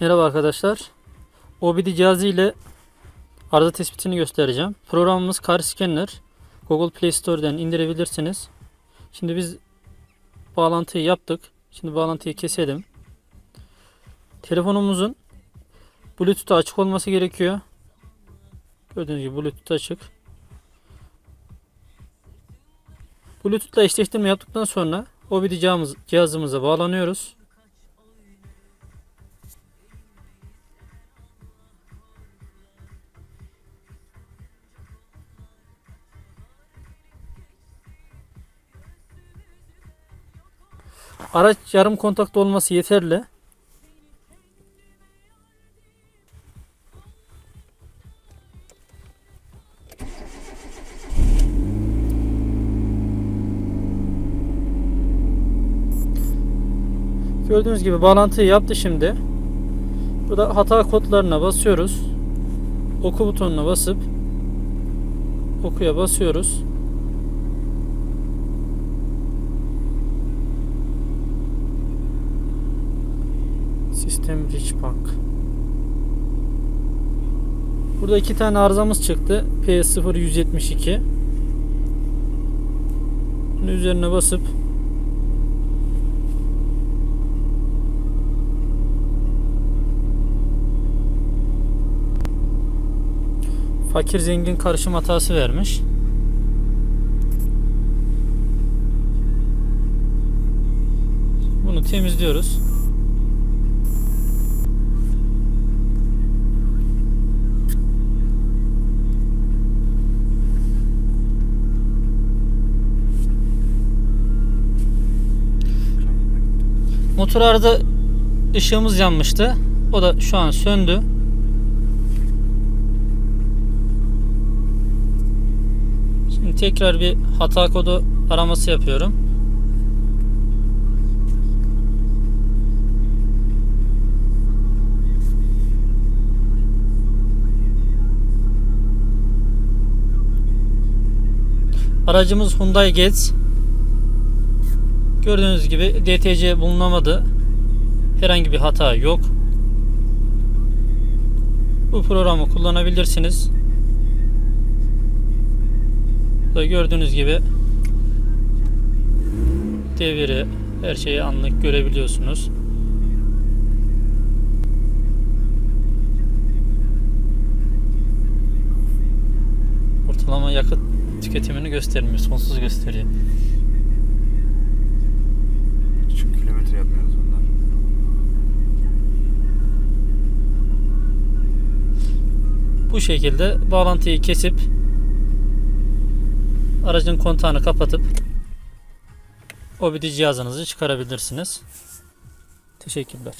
Merhaba arkadaşlar. OBD cihazı ile arıza tespitini göstereceğim. Programımız Car Scanner. Google Play Store'dan indirebilirsiniz. Şimdi biz bağlantıyı yaptık. Şimdi bağlantıyı keselim. Telefonumuzun Bluetooth'u açık olması gerekiyor. Gördüğünüz gibi Bluetooth açık. Bluetooth'la eşleştirme yaptıktan sonra OBD cihazımız, cihazımıza bağlanıyoruz. Araç yarım kontakta olması yeterli. Gördüğünüz gibi bağlantıyı yaptı şimdi. Burada hata kodlarına basıyoruz. Oku butonuna basıp okuya basıyoruz. Sistem Rich Bank. Burada iki tane arızamız çıktı. P0172. Bunun üzerine basıp fakir zengin karışım hatası vermiş. Bunu temizliyoruz. Motor arada ışığımız yanmıştı. O da şu an söndü. Şimdi tekrar bir hata kodu araması yapıyorum. Aracımız Hyundai Getz. Gördüğünüz gibi DTC bulunamadı. Herhangi bir hata yok. Bu programı kullanabilirsiniz. Burada gördüğünüz gibi deviri her şeyi anlık görebiliyorsunuz. Ortalama yakıt tüketimini göstermiyor. Sonsuz gösteriyor. Bu şekilde bağlantıyı kesip aracın kontağını kapatıp OBD cihazınızı çıkarabilirsiniz. Teşekkürler.